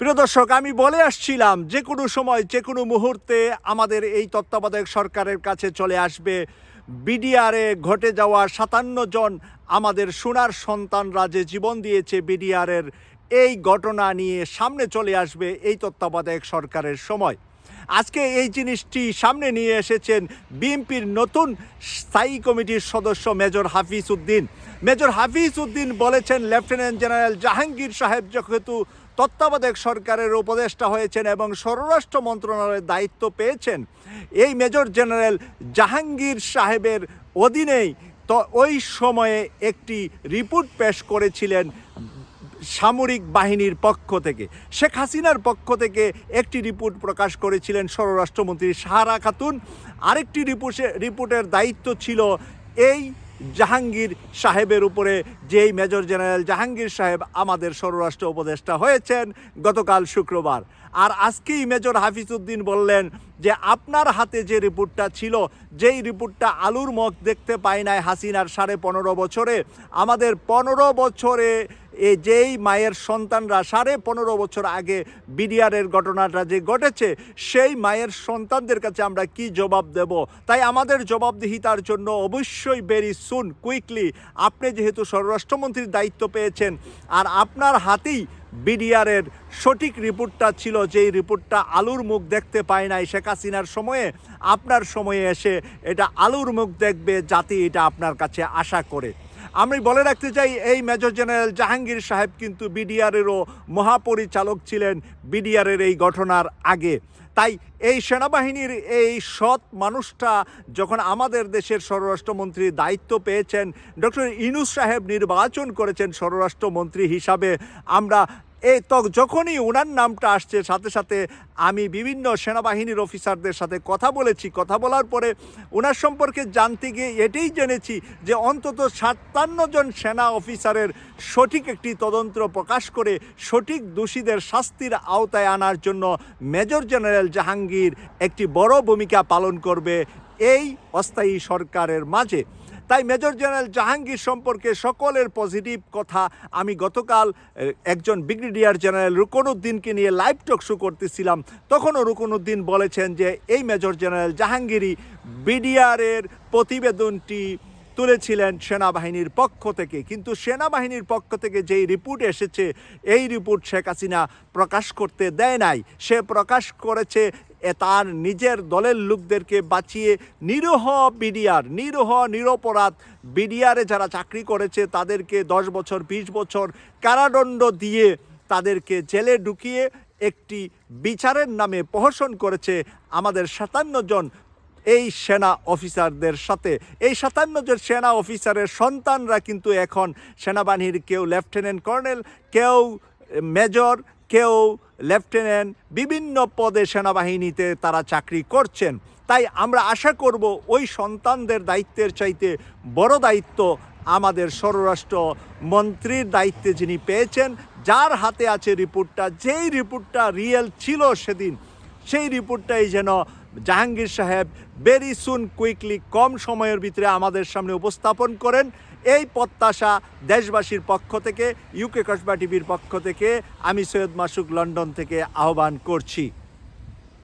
প্রিয় দর্শক, আমি বলে আসছিলাম, যে কোনো সময়, যে কোনো মুহূর্তে আমাদের এই তত্ত্বাবধায়ক সরকারের কাছে চলে আসবে। বিডিআরে ঘটে যাওয়া সাতান্ন জন আমাদের সোনার সন্তানরা যে জীবন দিয়েছে বিডিআরের, এই ঘটনা নিয়ে সামনে চলে আসবে এই তত্ত্বাবধায়ক সরকারের সময়। আজকে এই জিনিসটি সামনে নিয়ে এসেছেন বিএনপির নতুন স্থায়ী কমিটির সদস্য মেজর হাফিজ উদ্দিন। মেজর হাফিজ উদ্দিন বলেছেন, লেফটেন্যান্ট জেনারেল জাহাঙ্গীর সাহেব যেহেতু তত্ত্বাবধায়ক সরকারের উপদেষ্টা হয়েছেন এবং স্বরাষ্ট্র মন্ত্রণালয়ের দায়িত্ব পেয়েছেন, এই মেজর জেনারেল জাহাঙ্গীর সাহেবের অধীনেই তো ওই সময়ে একটি রিপোর্ট পেশ করেছিলেন সামরিক বাহিনীর পক্ষ থেকে। শেখ হাসিনার পক্ষ থেকে একটি রিপোর্ট প্রকাশ করেছিলেন স্বরাষ্ট্রমন্ত্রী সাহারা খাতুন। আরেকটি রিপোর্টে, রিপোর্টের দায়িত্ব ছিল এই জাহাঙ্গীর সাহেবের উপরে। যেই মেজর জেনারেল জাহাঙ্গীর সাহেব আমাদের স্বরাষ্ট্র উপদেষ্টা হয়েছেন গতকাল শুক্রবার। আর আজকেই মেজর হাফিজউদ্দিন বললেন যে, আপনার হাতে যে রিপোর্টটা ছিল, যেই রিপোর্টটা আলুর মুখ দেখতে পাই নাই হাসিনার সাড়ে পনেরো বছরে, আমাদের পনেরো বছরে এ যেই মায়ের সন্তানরা সাড়ে পনেরো বছর আগে বিডিআরের ঘটনাটা যে ঘটেছে, সেই মায়ের সন্তানদের কাছে আমরা কি জবাব দেব? তাই আমাদের জবাবদিহিতার জন্য অবশ্যই ভেরি সুন কুইকলি আপনি যেহেতু স্বরাষ্ট্রমন্ত্রীর দায়িত্ব পেয়েছেন, আর আপনার হাতেই বিডিআরের সঠিক রিপোর্টটা ছিল, যেই রিপোর্টটা আলুর মুখ দেখতে পায় নাই শেখ হাসিনার সময়ে, আপনার সময়ে এসে এটা আলুর মুখ দেখবে জাতি, এটা আপনার কাছে আশা করে। আমি বলে রাখতে চাই, এই মেজর জেনারেল জাহাঙ্গীর সাহেব কিন্তু বিডিআরেরও মহাপরিচালক ছিলেন বিডিআরের এই ঘটনার আগে। তাই এই সেনাবাহিনীর এই সৎ মানুষটা যখন আমাদের দেশের স্বরাষ্ট্রমন্ত্রীর দায়িত্ব পেয়েছেন, ডক্টর ইনুস সাহেব নির্বাচন করেছেন স্বরাষ্ট্রমন্ত্রী হিসাবে, আমরা এই তো যখনই ওনার নামটা আসছে, সাথে সাথে আমি বিভিন্ন সেনাবাহিনীর অফিসারদের সাথে কথা বলেছি। কথা বলার পরে ওনার সম্পর্কে জানতে গিয়ে এটাই জেনেছি যে অন্তত সাতান্ন জন সেনা অফিসারের সঠিক একটি তদন্ত প্রকাশ করে সঠিক দোষীদের শাস্তির আওতায় আনার জন্য মেজর জেনারেল জাহাঙ্গীর একটি বড় ভূমিকা পালন করবে এই অস্থায়ী সরকারের মাঝে। তাই মেজর জেনারেল জাহাঙ্গীর সম্পর্কে সকলের পজিটিভ কথা, আমি গতকাল একজন ব্রিগেডিয়ার জেনারেল রুকনুদ্দিনকে নিয়ে লাইভ টক শো করতেছিলাম। তখনও রুকনুদ্দিন বলেছেন যে, এই মেজর জেনারেল জাহাঙ্গীরই বিডিআরের প্রতিবেদনটি তুলেছিলেন সেনাবাহিনীর পক্ষ থেকে। কিন্তু সেনাবাহিনীর পক্ষ থেকে যেই রিপোর্ট এসেছে, এই রিপোর্ট শেখ হাসিনা প্রকাশ করতে দেয় নাই। সে প্রকাশ করেছে তার নিজের দলের লোকদেরকে বাঁচিয়ে নিরহ বিডিআর, নিরহ, নিরপরাধ বিডিআরে যারা চাকরি করেছে, তাদেরকে দশ বছর, বিশ বছর কারাদণ্ড দিয়ে তাদেরকে জেলে ঢুকিয়ে একটি বিচারের নামে প্রহসন করেছে আমাদের সাতান্ন জন এই সেনা অফিসারদের সাথে। এই সাতান্ন জন সেনা অফিসারের সন্তানরা কিন্তু এখন সেনাবাহিনীর কেউ লেফটেন্যান্ট কর্নেল, কেউ মেজর, কেউ লেফটেন্যান্ট বিভিন্ন পদে সেনাবাহিনীতে তারা চাকরি করছেন। তাই আমরা আশা করব ওই সন্তানদের দায়িত্বের চাইতে বড় দায়িত্ব আমাদের স্বরাষ্ট্র মন্ত্রীর দায়িত্বে যিনি পেয়েছেন, যার হাতে আছে রিপোর্টটা, যেই রিপোর্টটা রিয়েল ছিল সেদিন, সেই রিপোর্টটাই যেন জাহাঙ্গীর সাহেব ভেরি সুন কুইকলি কম সময়ের ভিতরে আমাদের সামনে উপস্থাপন করেন। এই প্রত্যাশা দেশবাসীর পক্ষ থেকে ইউকে কসবা টিভির পক্ষ থেকে আমি সৈয়দ মাসুক লন্ডন থেকে আহ্বান করছি।